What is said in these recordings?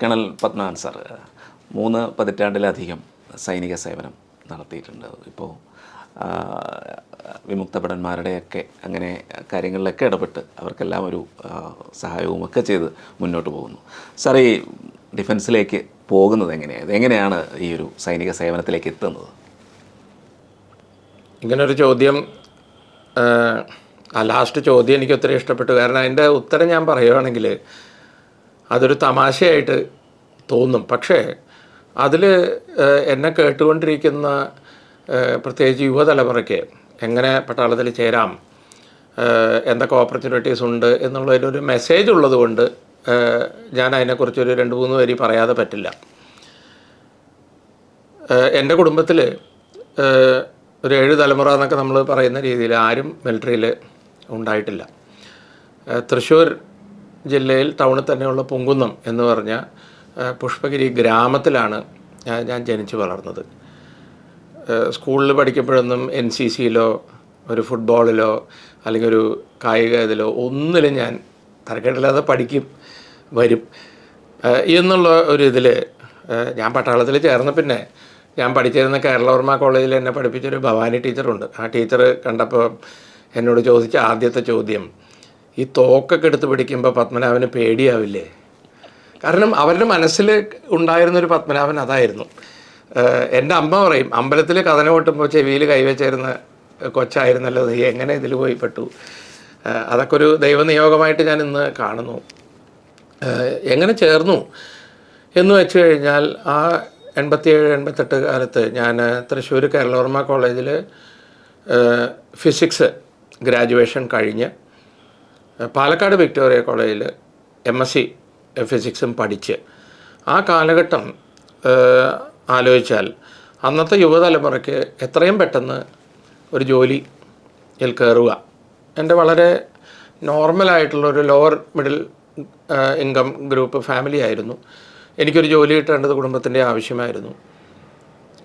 Colonel Padmanabhan sir മൂന്ന് പതിറ്റാണ്ടിലധികം സൈനിക സേവനം നടത്തിയിട്ടുണ്ട്. ഇപ്പോൾ വിമുക്തഭടന്മാരുടെയൊക്കെ അങ്ങനെ കാര്യങ്ങളിലൊക്കെ ഇടപെട്ട് അവർക്കെല്ലാം ഒരു സഹായവും ഒക്കെ ചെയ്ത് മുന്നോട്ട് പോകുന്നു. സാർ ഈ ഡിഫൻസിലേക്ക് പോകുന്നത് എങ്ങനെയാണ് എങ്ങനെയാണ് ഈ ഒരു സൈനിക സേവനത്തിലേക്ക് എത്തുന്നത്? ഇങ്ങനൊരു ചോദ്യം ആ, ലാസ്റ്റ് ചോദ്യം എനിക്ക് ഒത്തിരി ഇഷ്ടപ്പെട്ടു. കാരണം അതിന്റെ ഉത്തരം ഞാൻ പറയുകയാണെങ്കിൽ അതൊരു തമാശയായിട്ട് തോന്നും. പക്ഷേ അതിൽ എന്നെ കേട്ടുകൊണ്ടിരിക്കുന്ന പ്രത്യേകിച്ച് യുവതലമുറയ്ക്ക് എങ്ങനെ പട്ടാളത്തിൽ ചേരാം എന്തൊക്കെ ഓപ്പർച്യൂണിറ്റീസ് ഉണ്ട് എന്നുള്ളതിലൊരു മെസ്സേജ് ഉള്ളതുകൊണ്ട് ഞാൻ അതിനെക്കുറിച്ചൊരു രണ്ട് മൂന്ന് വരി പറയാതെ പറ്റില്ല. എന്റെ കുടുംബത്തിൽ ഒരു ഏഴ് തലമുറ എന്നൊക്കെ നമ്മൾ പറയുന്ന രീതിയിൽ ആരും മിലിറ്ററിയിൽ ഉണ്ടായിട്ടില്ല. തൃശ്ശൂർ ജില്ലയിൽ ടൗണിൽ തന്നെയുള്ള പൊങ്കുന്നം എന്ന് പറഞ്ഞ പുഷ്പഗിരി ഗ്രാമത്തിലാണ് ഞാൻ ജനിച്ചു വളർന്നത്. സ്കൂളിൽ പഠിക്കുമ്പോഴൊന്നും എൻ സി സിയിലോ ഒരു ഫുട്ബോളിലോ അല്ലെങ്കിൽ ഒരു കായിക ഇതിലോ ഒന്നിലും ഞാൻ തരക്കേടില്ലാതെ പഠിക്കും വരും. എന്നുള്ള ഒരു ഇതിൽ ഞാൻ പട്ടാളത്തിൽ ചേർന്ന പിന്നെ ഞാൻ പഠിച്ചിരുന്ന കേരളവർമ്മ കോളേജിൽ എന്നെ പഠിപ്പിച്ചൊരു ഭവാനി ടീച്ചറുണ്ട്. ആ ടീച്ചർ കണ്ടപ്പോൾ എന്നോട് ചോദിച്ച ആദ്യത്തെ ചോദ്യം ഈ തോക്കൊക്കെ എടുത്ത് പിടിക്കുമ്പോൾ പത്മനാഭന് പേടിയാവില്ലേ? കാരണം അവരുടെ മനസ്സിൽ ഉണ്ടായിരുന്നൊരു പത്മനാഭൻ അതായിരുന്നു. എന്റെ അമ്മ പറയും അമ്പലത്തിൽ കഥന കൊട്ടുമ്പോൾ ചെവിയിൽ കൈവച്ചിരുന്ന കൊച്ചായിരുന്നല്ലോ നീ എങ്ങനെ ഇതിൽ പോയി പെട്ടു? അതൊക്കെ ഒരു ദൈവനിയോഗമായിട്ട് ഞാൻ ഇന്ന് കാണുന്നു. എങ്ങനെ ചേർന്നു? എന്ന് വെച്ച് കഴിഞ്ഞാൽ ആ എൺപത്തിയേഴ് എൺപത്തെട്ട് കാലത്ത് ഞാൻ തൃശ്ശൂർ കേരളവർമ്മ കോളേജിൽ ഫിസിക്സ് ഗ്രാജുവേഷൻ കഴിഞ്ഞ് പാലക്കാട് വിക്ടോറിയ കോളേജിൽ എം എസ് സി ഫിസിക്സും പഠിച്ച് ആ കാലഘട്ടം ആലോചിച്ചാൽ അന്നത്തെ യുവതലമുറയ്ക്ക് എത്രയും പെട്ടെന്ന് ഒരു ജോലിയിൽ കയറുക എന്റെ വളരെ നോർമലായിട്ടുള്ള ഒരു lower middle income group family ആയിരുന്നു. എനിക്കൊരു ജോലി കിട്ടേണ്ടത് കുടുംബത്തിന്റെ ആവശ്യമായിരുന്നു.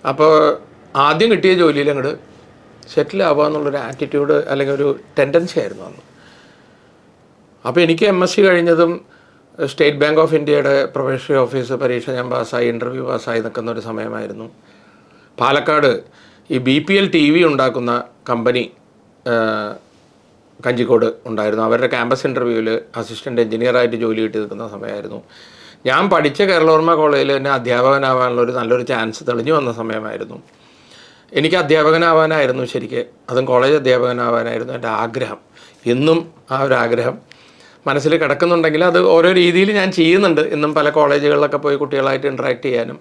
അപ്പോൾ ആദ്യം കിട്ടിയ ജോലിയിൽ അങ്ങോട്ട് സെറ്റിൽ ആവുക എന്നുള്ളൊരു ആറ്റിറ്റ്യൂഡ് അല്ലെങ്കിൽ ഒരു ടെൻഡൻസി ആയിരുന്നു അന്ന്. അപ്പോൾ എനിക്ക് എം എസ് സി കഴിഞ്ഞതും സ്റ്റേറ്റ് ബാങ്ക് ഓഫ് ഇന്ത്യയുടെ പ്രൊഫഷണൽ ഓഫീസ് പരീക്ഷ ഞാൻ പാസ്സായി ഇന്റർവ്യൂ പാസ്സായി നിൽക്കുന്ന ഒരു സമയമായിരുന്നു. പാലക്കാട് ഈ B P L T V ഉണ്ടാക്കുന്ന കമ്പനി കഞ്ചിക്കോട് ഉണ്ടായിരുന്നു. അവരുടെ ക്യാമ്പസ് ഇന്റർവ്യൂവിൽ അസിസ്റ്റന്റ് എഞ്ചിനീയറായിട്ട് ജോലി കിട്ടി നിൽക്കുന്ന സമയമായിരുന്നു. ഞാൻ പഠിച്ച കേരളവർമ്മ കോളേജിൽ തന്നെ അധ്യാപകനാവാനുള്ള ഒരു നല്ലൊരു ചാൻസ് തെളിഞ്ഞു വന്ന സമയമായിരുന്നു. എനിക്ക് അധ്യാപകനാവാനായിരുന്നു ശരിക്ക്. അതും കോളേജ് അധ്യാപകനാവാനായിരുന്നു എന്റെ ആഗ്രഹം. എന്നും ആ ഒരു ആഗ്രഹം മനസ്സിൽ കിടക്കുന്നുണ്ടെങ്കിൽ അത് ഓരോ രീതിയിൽ ഞാൻ ചെയ്യുന്നുണ്ട് ഇന്നും പല കോളേജുകളിലൊക്കെ പോയി കുട്ടികളായിട്ട് ഇൻട്രാക്ട് ചെയ്യാനും.